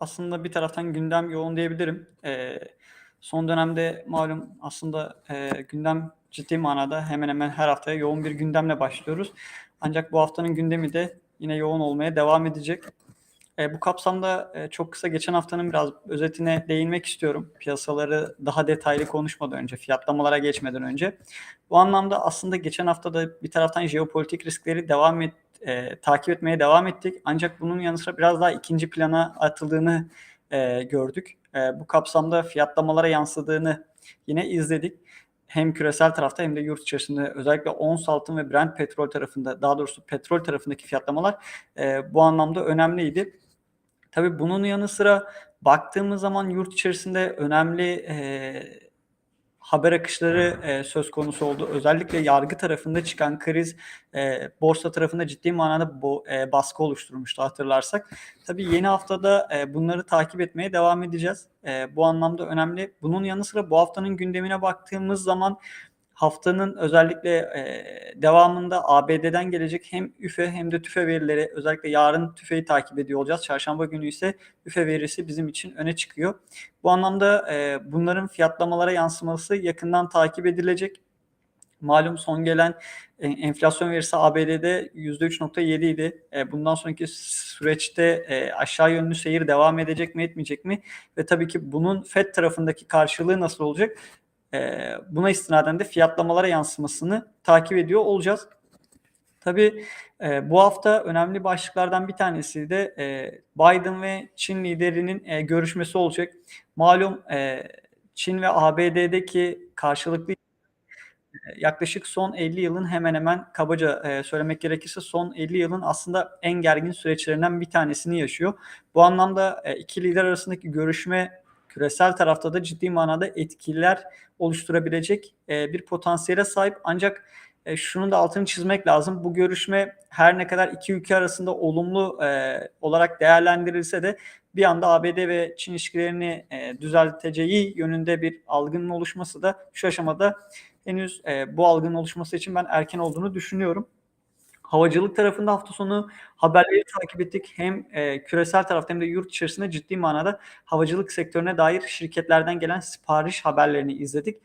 Aslında bir taraftan gündem yoğun diyebilirim. Eee, son dönemde malum aslında, eee, gündem ciddi manada hemen hemen her haftaya yoğun bir gündemle başlıyoruz. Ancak bu haftanın gündemi de yine yoğun olmaya devam edecek. Eee, bu kapsamda, eee, çok kısa geçen haftanın biraz özetine değinmek istiyorum. Piyasaları daha detaylı konuşmadan önce, fiyatlamalara geçmeden önce. Bu anlamda aslında geçen hafta da bir taraftan jeopolitik riskleri devam et eee, takip etmeye devam ettik. Ancak bunun yanı sıra biraz daha ikinci plana atıldığını, eee, gördük. Eee, bu kapsamda fiyatlamalara yansıdığını yine izledik. Hem küresel tarafta hem de yurt içerisinde özellikle ons altın ve Brent petrol tarafında, daha doğrusu petrol tarafındaki fiyatlamalar, eee, bu anlamda önemliydi. Tabii bunun yanı sıra baktığımız zaman yurt içerisinde önemli, eee, haber akışları, eee, söz konusu oldu. Özellikle yargı tarafında çıkan kriz, eee, borsa tarafında ciddi manada bo eee, baskı oluşturmuştu hatırlarsak. Tabii yeni haftada, eee, bunları takip etmeye devam edeceğiz. Eee, bu anlamda önemli. Bunun yanı sıra bu haftanın gündemine baktığımız zaman haftanın özellikle, eee, devamında ABD'den gelecek hem üfe hem de tüfe verileri, özellikle yarın tüfeyi takip ediyor olacağız. Çarşamba günü ise üfe verisi bizim için öne çıkıyor. Bu anlamda, eee, bunların fiyatlamalara yansıması yakından takip edilecek. Malum son gelen, eee, enflasyon verisi ABD'de %3.7 idi. Eee, bundan sonraki süreçte, eee, aşağı yönlü seyir devam edecek mi, etmeyecek mi ve tabii ki bunun FED tarafındaki karşılığı nasıl olacak? Eee, buna istinaden de fiyatlamalara yansımasını takip ediyor olacağız. Tabii, eee, bu hafta önemli başlıklardan bir tanesi de, eee, Biden ve Çin liderinin, eee, görüşmesi olacak. Malum, Çin ve ABD'deki karşılıklı yaklaşık son 50 yılın hemen hemen kabaca, söylemek gerekirse son 50 yılın aslında en gergin süreçlerinden bir tanesini yaşıyor. Bu anlamda, 2 lider arasındaki görüşme küresel tarafta da ciddi manada etkiler oluşturabilecek, eee, bir potansiyele sahip. Ancak, eee, şunun da altını çizmek lazım. Bu görüşme her ne kadar 2 ülke arasında olumlu, eee, olarak değerlendirilse de bir anda ABD ve Çin ilişkilerini, eee, düzelteceği yönünde bir algının oluşması da şu aşamada henüz, bu algının oluşması için ben erken olduğunu düşünüyorum. Havacılık tarafında hafta sonu haberleri takip ettik. Hem, eee, küresel tarafta hem de yurt içerisinde ciddi manada havacılık sektörüne dair şirketlerden gelen sipariş haberlerini izledik.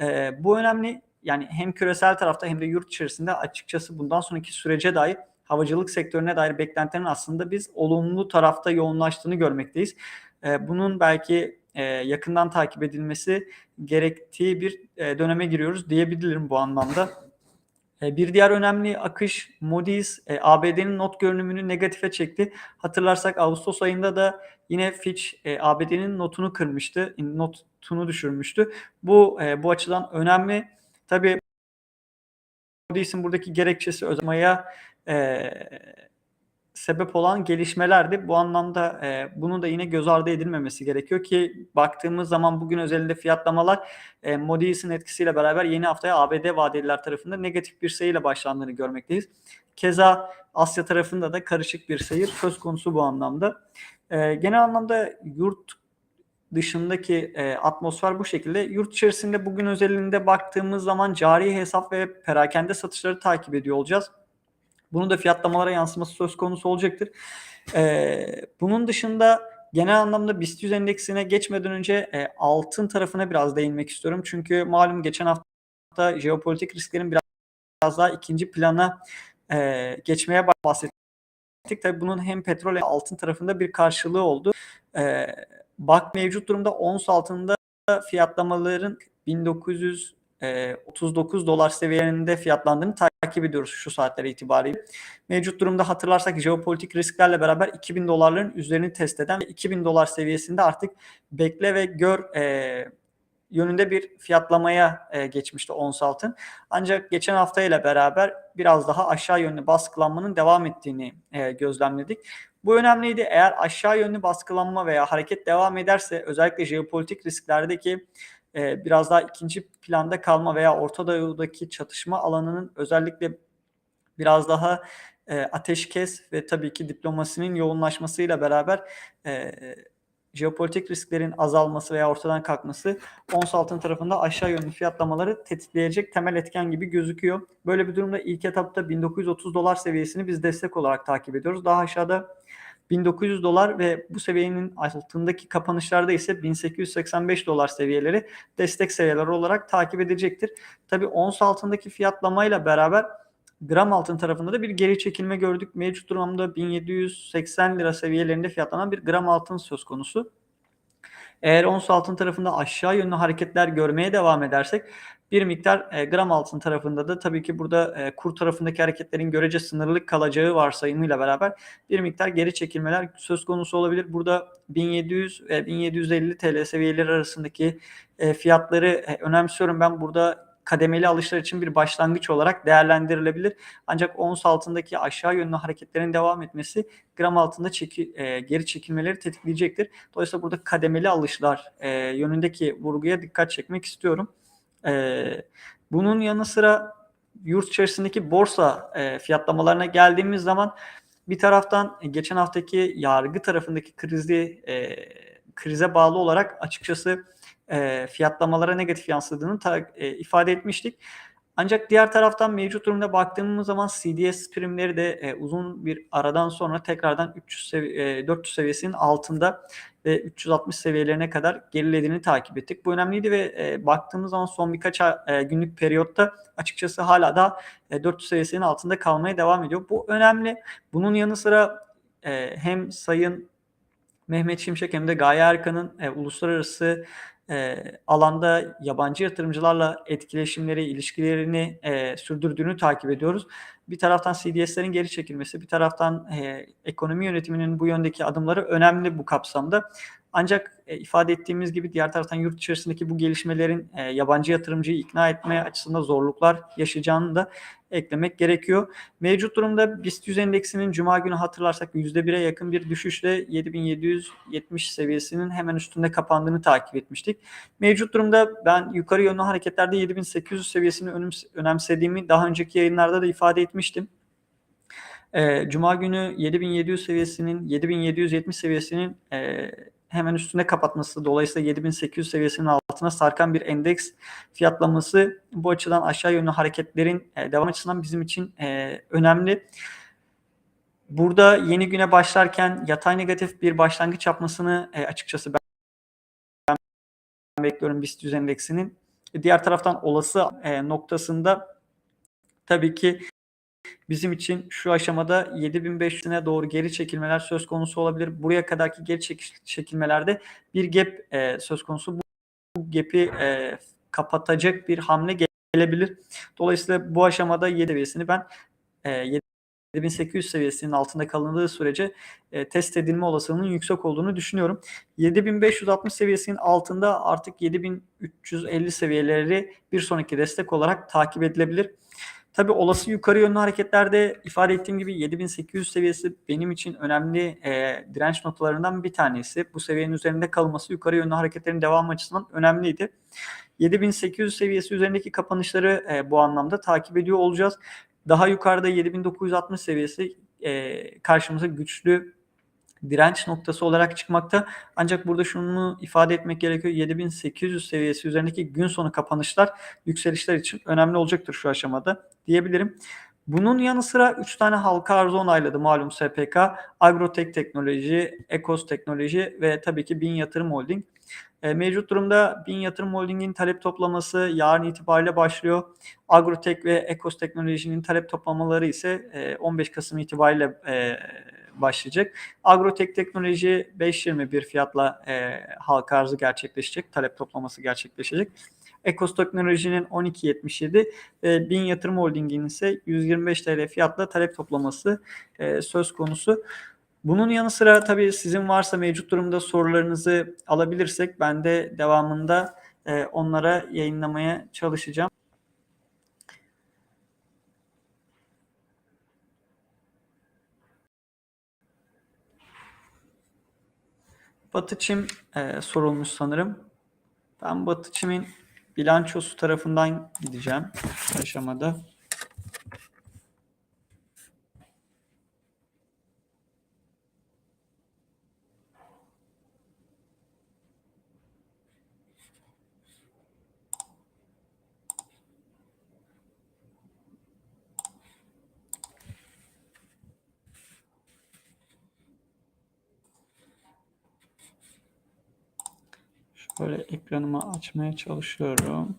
Eee, bu önemli. Yani hem küresel tarafta hem de yurt içerisinde açıkçası bundan sonraki sürece dair havacılık sektörüne dair beklentilerin aslında biz olumlu tarafta yoğunlaştığını görmekteyiz. Eee, bunun belki, eee, yakından takip edilmesi gerektiği bir, eee, döneme giriyoruz diyebilirim bu anlamda. Eee, bir diğer önemli akış Moody's, eee, ABD'nin not görünümünü negatife çekti. Hatırlarsak ağustos ayında da yine Fitch, eee, ABD'nin notunu kırmıştı, notunu düşürmüştü. Bu, bu açıdan önemli. Tabii Moody's'in buradaki gerekçesi eee, sebep olan gelişmelerdi. Bu anlamda, eee, bunun da yine göz ardı edilmemesi gerekiyor ki baktığımız zaman bugün özelinde fiyatlamalar, eee, Moody's'in etkisiyle beraber yeni haftaya ABD vadeliler tarafında negatif bir seyirle başlandığını görmekteyiz. Keza Asya tarafında da karışık bir seyir söz konusu bu anlamda. Eee, genel anlamda yurt dışındaki, eee, atmosfer bu şekilde. Yurt içerisinde bugün özelinde baktığımız zaman cari hesap ve perakende satışları takip ediyor olacağız. Bunun da fiyatlamalara yansıması söz konusu olacaktır. Eee, bunun dışında genel anlamda BIST 100 endeksine geçmeden önce, eee, altın tarafına biraz değinmek istiyorum. Çünkü malum geçen hafta jeopolitik risklerin biraz daha ikinci plana, eee, geçmeye bahsettik. Tabii bunun hem petrol hem altın tarafında bir karşılığı oldu. Eee, bak mevcut durumda ons altında fiyatlamaların 1900 eee, $39 seviyelerinde fiyatlandığını takip ediyoruz şu saatler itibariyle. Mevcut durumda hatırlarsak jeopolitik risklerle beraber $2000'ların üzerini test eden ve $2000 seviyesinde artık bekle ve gör, eee, yönünde bir fiyatlamaya, eee, geçmişti ons altın. Ancak geçen haftayla beraber biraz daha aşağı yönlü baskılanmanın devam ettiğini, eee, gözlemledik. Bu önemliydi. Eğer aşağı yönlü baskılanma veya hareket devam ederse özellikle jeopolitik risklerdeki, eee, biraz daha ikinci planda kalma veya Orta Doğu'daki çatışma alanının özellikle biraz daha, eee, ateşkes ve tabii ki diplomasinin yoğunlaşmasıyla beraber, eee, jeopolitik risklerin azalması veya ortadan kalkması ons altın tarafında aşağı yönlü fiyatlamaları tetikleyecek temel etken gibi gözüküyor. Böyle bir durumda ilk etapta $1930 seviyesini biz destek olarak takip ediyoruz. Daha aşağıda 1900 dolar ve bu seviyenin altındaki kapanışlarda ise 1885 dolar seviyeleri destek seviyeleri olarak takip edecektir. Tabi ons altındaki fiyatlamayla beraber gram altın tarafında da bir geri çekilme gördük. Mevcut durumda 1780 lira seviyelerinde fiyatlanan bir gram altın söz konusu. Eğer ons altın tarafında aşağı yönlü hareketler görmeye devam edersek bir miktar e, gram altın tarafında da tabii ki burada e, kur tarafındaki hareketlerin görece sınırlı kalacağı varsayımıyla beraber bir miktar geri çekilmeler söz konusu olabilir. Burada 1700 ve 1750 TL seviyeleri arasındaki e, fiyatları e, önemsiyorum. Ben burada kademeli alışlar için bir başlangıç olarak değerlendirilebilir. Ancak ons altındaki aşağı yönlü hareketlerin devam etmesi gram altında çeki, e, geri çekilmeleri tetikleyecektir. Dolayısıyla burada kademeli alışlar e, yönündeki vurguya dikkat çekmek istiyorum. E, bunun yanı sıra yurt içerisindeki borsa e, fiyatlamalarına geldiğimiz zaman bir taraftan geçen haftaki yargı tarafındaki krizi e, krize bağlı olarak açıkçası e, fiyatlamalara negatif yansıdığını ifade etmiştik. Ancak diğer taraftan mevcut durumda baktığımız zaman CDS primleri de uzun bir aradan sonra tekrardan 300 sevi- e, 400 seviyesinin altında ve 360 seviyelerine kadar gerilediğini takip ettik. Bu önemliydi ve e, baktığımız zaman son birkaç e, günlük periyotta açıkçası hala da e, 400 seviyesinin altında kalmaya devam ediyor. Bu önemli. Bunun yanı sıra e, hem Sayın Mehmet Şimşek hem de Gaye Erkan'ın e, uluslararası e, alanda yabancı yatırımcılarla etkileşimleri, ilişkilerini e, sürdürdüğünü takip ediyoruz. Bir taraftan CDS'lerin geri çekilmesi, bir taraftan e, ekonomi yönetiminin bu yöndeki adımları önemli bu kapsamda. Ancak e, ifade ettiğimiz gibi diğer taraftan yurt içerisindeki bu gelişmelerin e, yabancı yatırımcıyı ikna etme açısından zorluklar yaşayacağını da eklemek gerekiyor. Mevcut durumda BIST 100 endeksinin cuma günü hatırlarsak %1'e yakın bir düşüşle 7770 seviyesinin hemen üstünde kapandığını takip etmiştik. Mevcut durumda ben yukarı yönlü hareketlerde 7800 seviyesini önemsediğimi daha önceki yayınlarda da ifade etmiştim. E, Cuma günü 7700 seviyesinin 7770 seviyesinin e, hemen üstünde kapatması dolayısıyla 7800 seviyesinin altına sarkan bir endeks fiyatlaması bu açıdan aşağı yönlü hareketlerin e, devam açısından bizim için e, önemli. Burada yeni güne başlarken yatay negatif bir başlangıç yapmasını e, açıkçası ben, bekliyorum BIST 100 endeksinin. Diğer taraftan olası e, noktasında tabii ki bizim için şu aşamada 7500'üne doğru geri çekilmeler söz konusu olabilir. Buraya kadarki geri çekilmelerde bir gap e, söz konusu. Bu gap'i e, kapatacak bir hamle gelebilir. Dolayısıyla bu aşamada 7 seviyesini ben e, 7800 seviyesinin altında kalındığı sürece e, test edilme olasılığının yüksek olduğunu düşünüyorum. 7560 seviyesinin altında artık 7350 seviyeleri bir sonraki destek olarak takip edilebilir. Tabi olası yukarı yönlü hareketlerde ifade ettiğim gibi 7800 seviyesi benim için önemli e, direnç noktalarından bir tanesi. Bu seviyenin üzerinde kalması yukarı yönlü hareketlerin devamı açısından önemliydi. 7800 seviyesi üzerindeki kapanışları e, bu anlamda takip ediyor olacağız. Daha yukarıda 7960 seviyesi e, karşımıza güçlü direnç noktası olarak çıkmakta. Ancak burada şunu ifade etmek gerekiyor. 7800 seviyesi üzerindeki gün sonu kapanışlar yükselişler için önemli olacaktır şu aşamada diyebilirim. Bunun yanı sıra 3 tane halka arzı onayladı malum SPK. Agrotek Teknoloji, Ekos Teknoloji ve tabii ki Bin Yatırım Holding. E, mevcut durumda Bin Yatırım Holding'in talep toplaması yarın itibariyle başlıyor. Agrotek ve Ekos Teknoloji'nin talep toplamaları ise e, 15 Kasım itibariyle e, başlayacak. Agrotek Teknoloji 5.21 fiyatla e, halka arzı gerçekleşecek. Talep toplaması gerçekleşecek. Ekos Teknoloji'nin 12.77 ve Bin Yatırım Holding'in ise 125 TL fiyatla talep toplaması e, söz konusu. Bunun yanı sıra tabii sizin varsa mevcut durumda sorularınızı alabilirsek ben de devamında e, onlara yayınlamaya çalışacağım. Batı e, sorulmuş sanırım. Ben Batı bilançosu tarafından gideceğim aşamada. Böyle ekranımı açmaya çalışıyorum.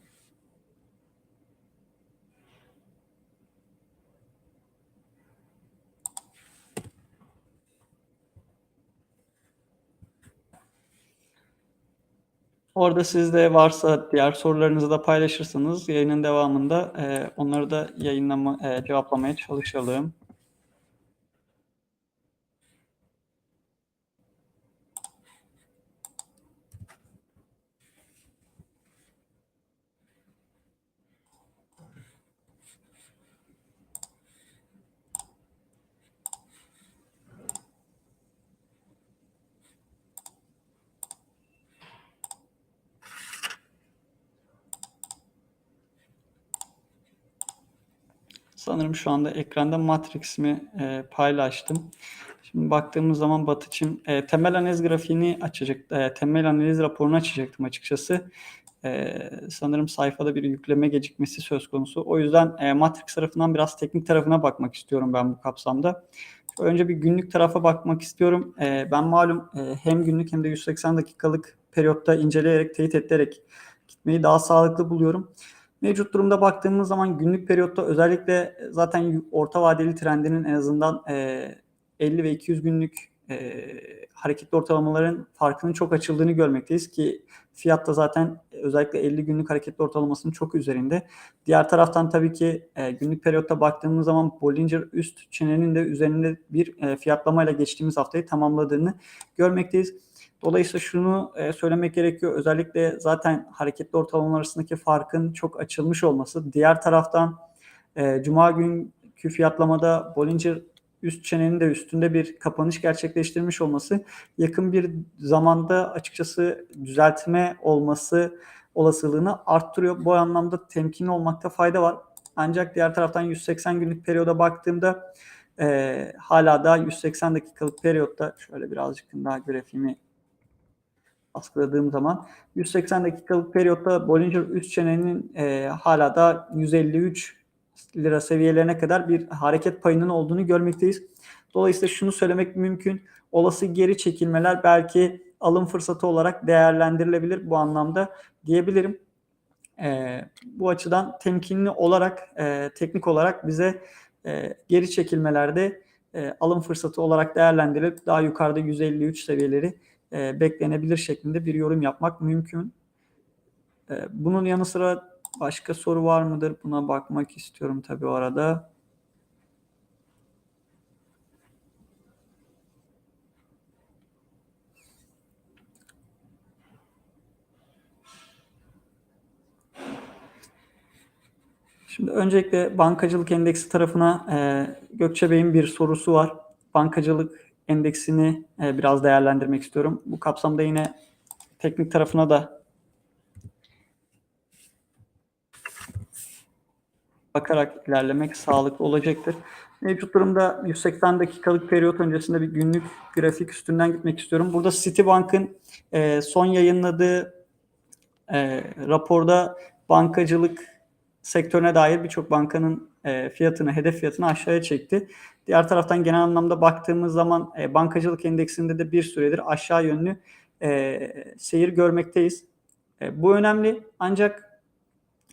Orada sizde varsa diğer sorularınızı da paylaşırsanız yayının devamında e, onları da yayınlama, e, cevaplamaya çalışalım. Sanırım şu anda ekranda Matrix'imi e, paylaştım. Şimdi baktığımız zaman Batı için e, temel analiz grafiğini açacak, e, temel analiz raporunu açacaktım açıkçası. E, sanırım sayfada bir yükleme gecikmesi söz konusu. O yüzden e, Matrix tarafından biraz teknik tarafına bakmak istiyorum ben bu kapsamda. Önce bir günlük tarafa bakmak istiyorum. E, ben malum e, hem günlük hem de 180 dakikalık periyotta inceleyerek, teyit ederek gitmeyi daha sağlıklı buluyorum. Mevcut durumda baktığımız zaman günlük periyotta özellikle zaten orta vadeli trendinin en azından e, 50 ve 200 günlük e, hareketli ortalamaların farkının çok açıldığını görmekteyiz ki fiyat da zaten özellikle 50 günlük hareketli ortalamasının çok üzerinde. Diğer taraftan tabii ki e, günlük periyotta baktığımız zaman Bollinger üst çenenin de üzerinde bir e, fiyatlamayla geçtiğimiz haftayı tamamladığını görmekteyiz. Dolayısıyla şunu e, söylemek gerekiyor. Özellikle zaten hareketli ortalamalar arasındaki farkın çok açılmış olması. Diğer taraftan e, Cuma günkü fiyatlamada Bollinger üst çenenin de üstünde bir kapanış gerçekleştirmiş olması yakın bir zamanda açıkçası düzeltme olması olasılığını arttırıyor. Bu anlamda temkinli olmakta fayda var. Ancak diğer taraftan 180 günlük periyoda baktığımda e, hala da 180 dakikalık periyotta şöyle birazcık daha grafiğimi baskıladığım zaman 180 dakikalık periyotta Bollinger üst çenenin e, hala da 153 lira seviyelerine kadar bir hareket payının olduğunu görmekteyiz. Dolayısıyla şunu söylemek mümkün. Olası geri çekilmeler belki alım fırsatı olarak değerlendirilebilir bu anlamda diyebilirim. E, bu açıdan temkinli olarak, e, teknik olarak bize e, geri çekilmelerde e, alım fırsatı olarak değerlendirilip daha yukarıda 153 seviyeleri e, beklenebilir şeklinde bir yorum yapmak mümkün. E, bunun yanı sıra başka soru var mıdır? Buna bakmak istiyorum tabii o arada. Şimdi öncelikle bankacılık endeksi tarafına e, Gökçe Bey'in bir sorusu var. Bankacılık endeksini e, biraz değerlendirmek istiyorum. Bu kapsamda yine teknik tarafına da bakarak ilerlemek sağlıklı olacaktır. Mevcut durumda 180 dakikalık periyot öncesinde bir günlük grafik üstünden gitmek istiyorum. Burada Citibank'ın e, son yayınladığı e, raporda bankacılık sektörüne dair birçok bankanın e, fiyatını, hedef fiyatını aşağıya çekti. Diğer taraftan genel anlamda baktığımız zaman e, bankacılık endeksinde de bir süredir aşağı yönlü e, seyir görmekteyiz. E, bu önemli ancak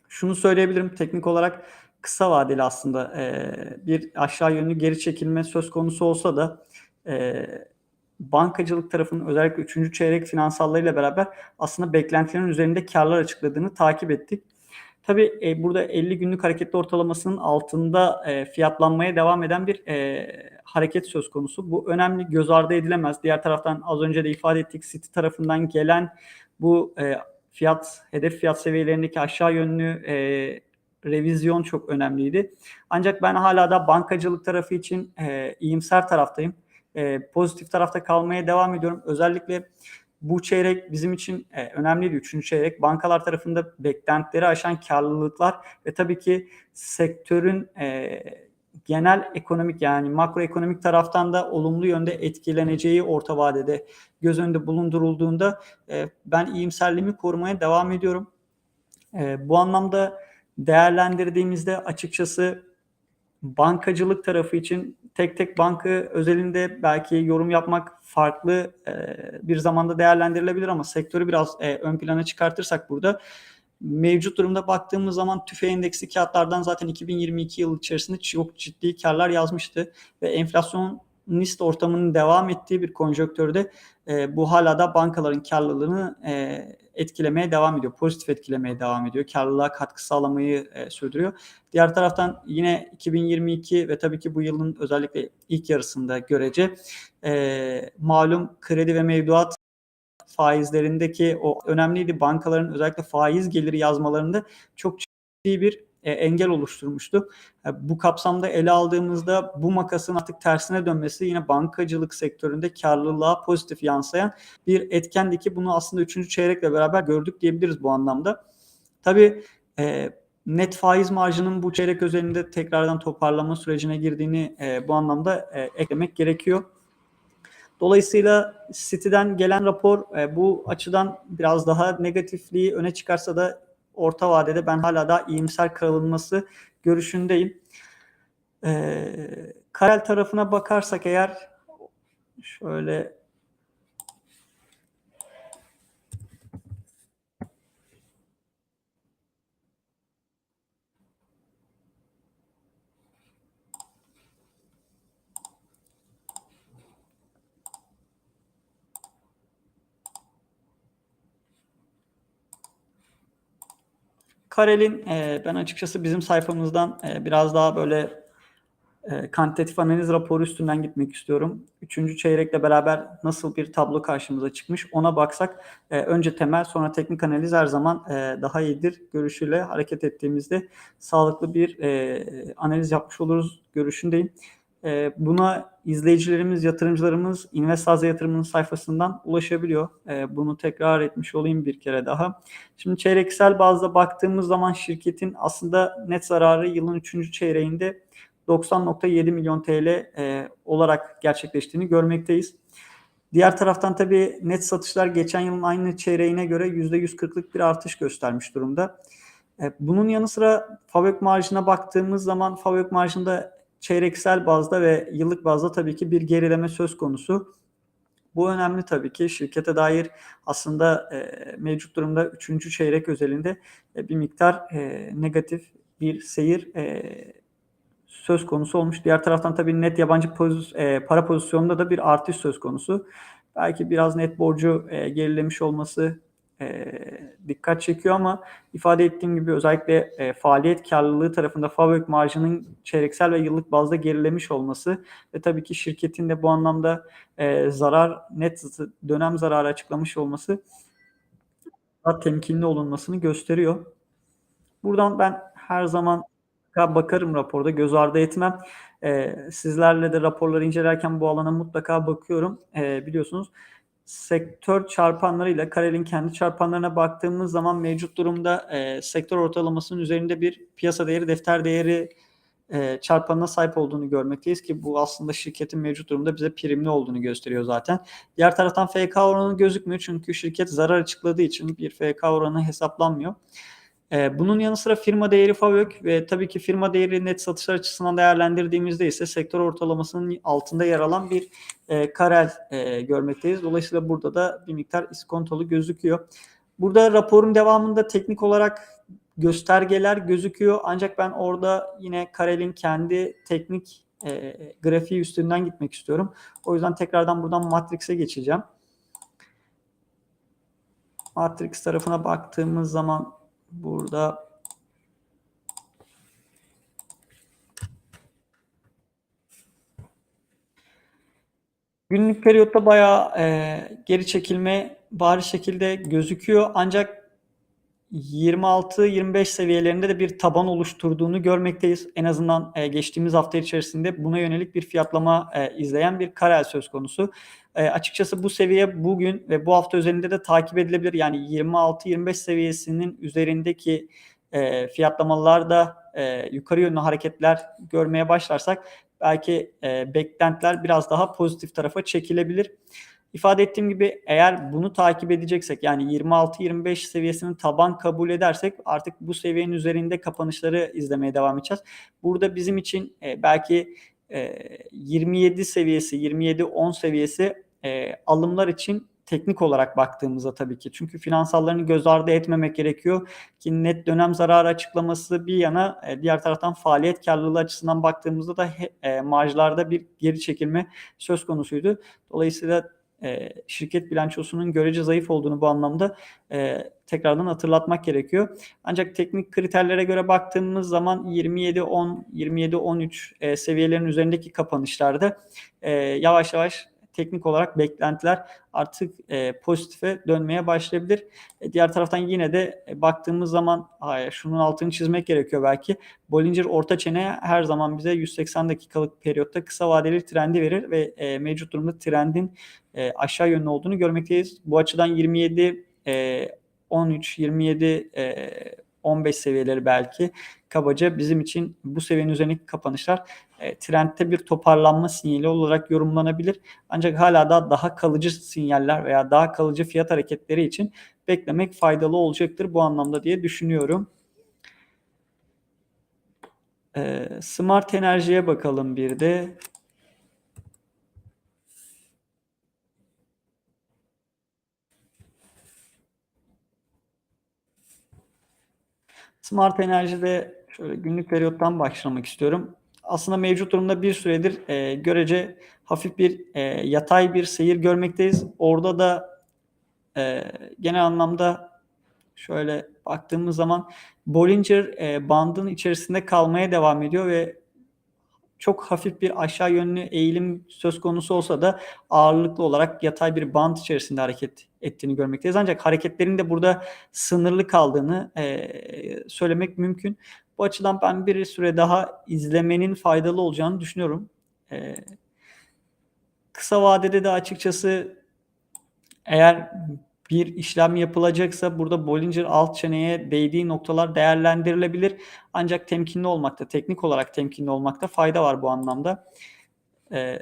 şunu söyleyebilirim teknik olarak kısa vadeli aslında e, bir aşağı yönlü geri çekilme söz konusu olsa da e, bankacılık tarafının özellikle 3. çeyrek finansallarıyla beraber aslında beklentilerin üzerinde karlar açıkladığını takip ettik. Tabii e, burada 50 günlük hareketli ortalamasının altında e, fiyatlanmaya devam eden bir e, hareket söz konusu. Bu önemli göz ardı edilemez. Diğer taraftan az önce de ifade ettik City tarafından gelen bu e, fiyat hedef fiyat seviyelerindeki aşağı yönlü e, revizyon çok önemliydi. Ancak ben hala da bankacılık tarafı için e, iyimser taraftayım. E, pozitif tarafta kalmaya devam ediyorum. Özellikle bu çeyrek bizim için e, önemliydi. Üçüncü çeyrek bankalar tarafında beklentileri aşan karlılıklar ve tabii ki sektörün e, genel ekonomik yani makroekonomik taraftan da olumlu yönde etkileneceği orta vadede göz önünde bulundurulduğunda e, ben iyimserliğimi korumaya devam ediyorum. E, bu anlamda değerlendirdiğimizde açıkçası bankacılık tarafı için tek tek banka özelinde belki yorum yapmak farklı e, bir zamanda değerlendirilebilir ama sektörü biraz e, ön plana çıkartırsak burada mevcut durumda baktığımız zaman tüfe endeksi kağıtlardan zaten 2022 yıl içerisinde çok ciddi karlar yazmıştı ve enflasyon nist ortamının devam ettiği bir konjonktörde e, bu hala da bankaların karlılığını e, etkilemeye devam ediyor. Pozitif etkilemeye devam ediyor. Karlılığa katkı sağlamayı e, sürdürüyor. Diğer taraftan yine 2022 ve tabii ki bu yılın özellikle ilk yarısında görece e, malum kredi ve mevduat faizlerindeki o önemliydi. Bankaların özellikle faiz geliri yazmalarında çok ciddi bir engel oluşturmuştu. E, bu kapsamda ele aldığımızda bu makasın artık tersine dönmesi yine bankacılık sektöründe karlılığa pozitif yansıyan bir etkendi ki bunu aslında 3. çeyrekle beraber gördük diyebiliriz bu anlamda. Tabii e, net faiz marjının bu çeyrek özelinde tekrardan toparlama sürecine girdiğini e, bu anlamda e, eklemek gerekiyor. Dolayısıyla City'den gelen rapor e, bu açıdan biraz daha negatifliği öne çıkarsa da orta vadede ben hala daha iyimser kalınması görüşündeyim. E, Karel tarafına bakarsak eğer şöyle Karel'in e, ben açıkçası bizim sayfamızdan e, biraz daha böyle e, kantitatif analiz raporu üstünden gitmek istiyorum. Üçüncü çeyrekle beraber nasıl bir tablo karşımıza çıkmış ona baksak e, önce temel sonra teknik analiz her zaman e, daha iyidir görüşüyle hareket ettiğimizde sağlıklı bir e, analiz yapmış oluruz görüşündeyim. E, buna izleyicilerimiz, yatırımcılarımız Investazya yatırımının sayfasından ulaşabiliyor. E, bunu tekrar etmiş olayım bir kere daha. Şimdi çeyreksel bazda baktığımız zaman şirketin aslında net zararı yılın 3. çeyreğinde 90.7 milyon TL e, olarak gerçekleştiğini görmekteyiz. Diğer taraftan tabii net satışlar geçen yılın aynı çeyreğine göre %140'lık bir artış göstermiş durumda. E, bunun yanı sıra fabrik marjına baktığımız zaman fabrik marjında çeyreksel bazda ve yıllık bazda tabii ki bir gerileme söz konusu. Bu önemli tabii ki şirkete dair aslında e, mevcut durumda 3. çeyrek özelinde e, bir miktar e, negatif bir seyir e, söz konusu olmuş. Diğer taraftan tabii net yabancı pozis e, para pozisyonunda da bir artış söz konusu. Belki biraz net borcu e, gerilemiş olması e, dikkat çekiyor ama ifade ettiğim gibi özellikle e, faaliyet karlılığı tarafında fabrik marjının çeyreksel ve yıllık bazda gerilemiş olması ve tabii ki şirketin de bu anlamda e, zarar net dönem zararı açıklamış olması daha temkinli olunmasını gösteriyor. Buradan ben her zaman bakarım raporda göz ardı etmem. E, sizlerle de raporları incelerken bu alana mutlaka bakıyorum. E, biliyorsunuz sektör çarpanlarıyla Karel'in kendi çarpanlarına baktığımız zaman mevcut durumda e, sektör ortalamasının üzerinde bir piyasa değeri, defter değeri e, çarpanına sahip olduğunu görmekteyiz ki bu aslında şirketin mevcut durumda bize primli olduğunu gösteriyor zaten. Diğer taraftan FK oranı gözükmüyor çünkü şirket zarar açıkladığı için bir FK oranı hesaplanmıyor. Ee, bunun yanı sıra firma değeri FAVÖK ve tabii ki firma değeri net satışlar açısından değerlendirdiğimizde ise sektör ortalamasının altında yer alan bir e, karel e, görmekteyiz. Dolayısıyla burada da bir miktar iskontolu gözüküyor. Burada raporun devamında teknik olarak göstergeler gözüküyor. Ancak ben orada yine Karel'in kendi teknik e, grafiği üstünden gitmek istiyorum. O yüzden tekrardan buradan Matrix'e geçeceğim. Matrix tarafına baktığımız zaman burada günlük periyotta bayağı e, geri çekilme bari şekilde gözüküyor. Ancak 26-25 seviyelerinde de bir taban oluşturduğunu görmekteyiz. En azından e, geçtiğimiz hafta içerisinde buna yönelik bir fiyatlama e, izleyen bir karel söz konusu. E, açıkçası bu seviye bugün ve bu hafta üzerinde de takip edilebilir. Yani 26-25 seviyesinin üzerindeki e, fiyatlamalarda e, yukarı yönlü hareketler görmeye başlarsak belki e, beklentiler biraz daha pozitif tarafa çekilebilir. İfade ettiğim gibi eğer bunu takip edeceksek yani 26-25 seviyesini taban kabul edersek artık bu seviyenin üzerinde kapanışları izlemeye devam edeceğiz. Burada bizim için e, belki e, 27 seviyesi, 27-10 seviyesi e, alımlar için teknik olarak baktığımızda tabii ki. Çünkü finansallarını göz ardı etmemek gerekiyor ki net dönem zararı açıklaması bir yana e, diğer taraftan faaliyet karlılığı açısından baktığımızda da e, marjlarda bir geri çekilme söz konusuydu. Dolayısıyla e, şirket bilançosunun görece zayıf olduğunu bu anlamda e, tekrardan hatırlatmak gerekiyor. Ancak teknik kriterlere göre baktığımız zaman 27-10, 27-13 e, seviyelerin üzerindeki kapanışlarda e, yavaş yavaş teknik olarak beklentiler artık e, pozitife dönmeye başlayabilir. E, diğer taraftan yine de e, baktığımız zaman hayır, şunun altını çizmek gerekiyor belki. Bollinger orta çene her zaman bize 180 dakikalık periyotta kısa vadeli trendi verir ve e, mevcut durumda trendin e, aşağı yönlü olduğunu görmekteyiz. Bu açıdan 27 e, 13, 27 e, 15 seviyeleri belki kabaca bizim için bu seviyenin üzerindeki kapanışlar e, trendte bir toparlanma sinyali olarak yorumlanabilir. Ancak hala da daha kalıcı sinyaller veya daha kalıcı fiyat hareketleri için beklemek faydalı olacaktır bu anlamda diye düşünüyorum. E, Smart Enerji'ye bakalım bir de. Smart Enerji'de şöyle günlük periyottan başlamak istiyorum. Aslında mevcut durumda bir süredir e, görece hafif bir e, yatay bir seyir görmekteyiz. Orada da e, genel anlamda şöyle baktığımız zaman Bollinger e, bandın içerisinde kalmaya devam ediyor ve çok hafif bir aşağı yönlü eğilim söz konusu olsa da ağırlıklı olarak yatay bir band içerisinde hareket ettiğini görmekteyiz. Ancak hareketlerin de burada sınırlı kaldığını e, söylemek mümkün. Bu açıdan ben bir süre daha izlemenin faydalı olacağını düşünüyorum. E, kısa vadede de açıkçası eğer bir işlem yapılacaksa burada Bollinger alt çeneye değdiği noktalar değerlendirilebilir. Ancak temkinli olmakta, teknik olarak temkinli olmakta fayda var bu anlamda. Ee,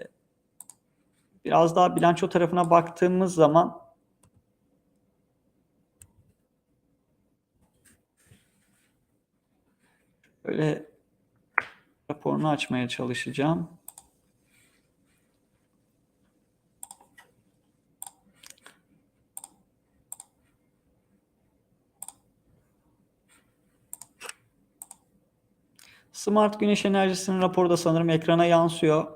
biraz daha bilanço tarafına baktığımız zaman böyle raporunu açmaya çalışacağım. Smart Güneş Enerjisi'nin raporu da sanırım ekrana yansıyor.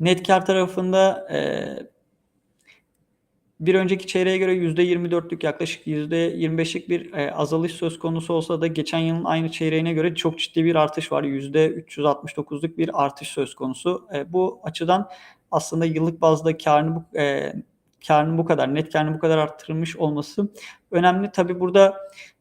Net kar tarafında e, bir önceki çeyreğe göre %24'lük yaklaşık %25'lik bir e, azalış söz konusu olsa da geçen yılın aynı çeyreğine göre çok ciddi bir artış var. %369'luk bir artış söz konusu. E, bu açıdan aslında yıllık bazda karını bu, e, karını bu kadar, net karını bu kadar arttırılmış olması önemli. Tabi burada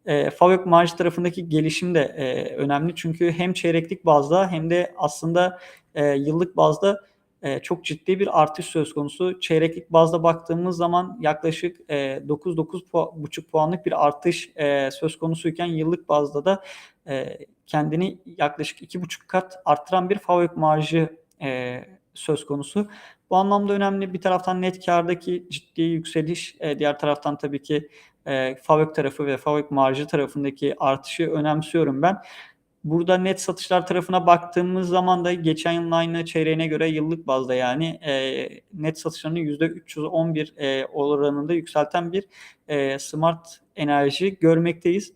e, FAVÖK marj tarafındaki gelişim de e, önemli. Çünkü hem çeyreklik bazda hem de aslında e, yıllık bazda e, çok ciddi bir artış söz konusu. Çeyreklik bazda baktığımız zaman yaklaşık e, 9-9,5 puanlık bir artış e, söz konusuyken yıllık bazda da e, kendini yaklaşık 2,5 kat arttıran bir FAVÖK marjı e, söz konusu. Bu anlamda önemli. Bir taraftan net kardaki ciddi yükseliş, e, diğer taraftan tabii ki e, FAVÖK tarafı ve FAVÖK marjı tarafındaki artışı önemsiyorum ben. Burada net satışlar tarafına baktığımız zaman da geçen yılın aynı çeyreğine göre yıllık bazda yani e, net satışlarını %311 e, oranında yükselten bir e, smart enerji görmekteyiz.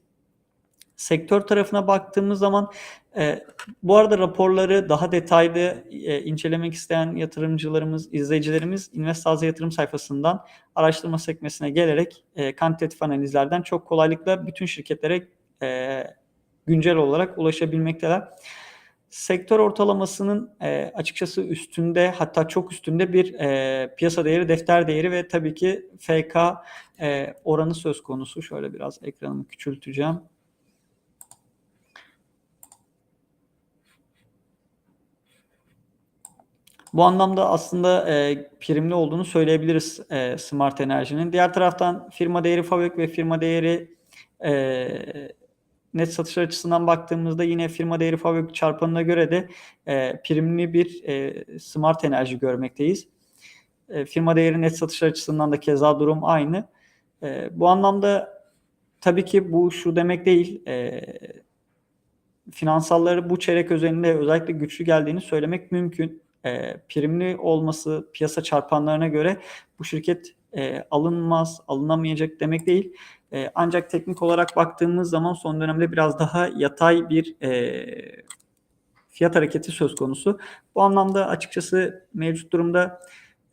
Sektör tarafına baktığımız zaman e, bu arada raporları daha detaylı e, incelemek isteyen yatırımcılarımız, izleyicilerimiz Investazı yatırım sayfasından araştırma sekmesine gelerek e, kantitatif analizlerden çok kolaylıkla bütün şirketlere e, güncel olarak ulaşabilmekteler. Sektör ortalamasının e, açıkçası üstünde hatta çok üstünde bir e, piyasa değeri, defter değeri ve tabii ki FK e, oranı söz konusu. Şöyle biraz ekranımı küçülteceğim. Bu anlamda aslında e, primli olduğunu söyleyebiliriz e, Smart Enerji'nin. Diğer taraftan firma değeri FAVÖK ve firma değeri e, net satışlar açısından baktığımızda yine firma değeri FAVÖK çarpanına göre de e, primli bir e, Smart Enerji görmekteyiz. E, firma değeri net satış açısından da keza durum aynı. E, bu anlamda tabii ki bu şu demek değil. E, finansalları bu çeyrek özelinde özellikle güçlü geldiğini söylemek mümkün. E, primli olması piyasa çarpanlarına göre bu şirket e, alınmaz, alınamayacak demek değil. E, ancak teknik olarak baktığımız zaman son dönemde biraz daha yatay bir e, fiyat hareketi söz konusu. Bu anlamda açıkçası mevcut durumda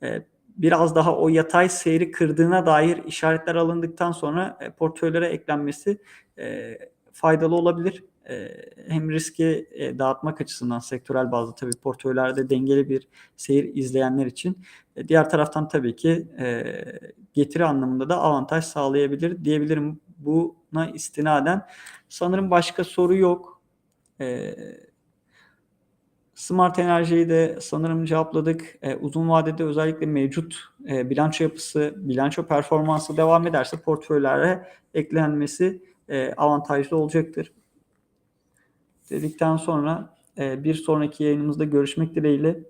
e, biraz daha o yatay seyri kırdığına dair işaretler alındıktan sonra e, portföylere eklenmesi e, faydalı olabilir. E, hem riski e, dağıtmak açısından sektörel bazda tabii portföylerde dengeli bir seyir izleyenler için. E, diğer taraftan tabii ki e, getiri anlamında da avantaj sağlayabilir diyebilirim buna istinaden. Sanırım başka soru yok. Smart Enerji'yi de sanırım cevapladık. Uzun vadede özellikle mevcut bilanço yapısı, bilanço performansı devam ederse portföylere eklenmesi avantajlı olacaktır. Dedikten sonra bir sonraki yayınımızda görüşmek dileğiyle.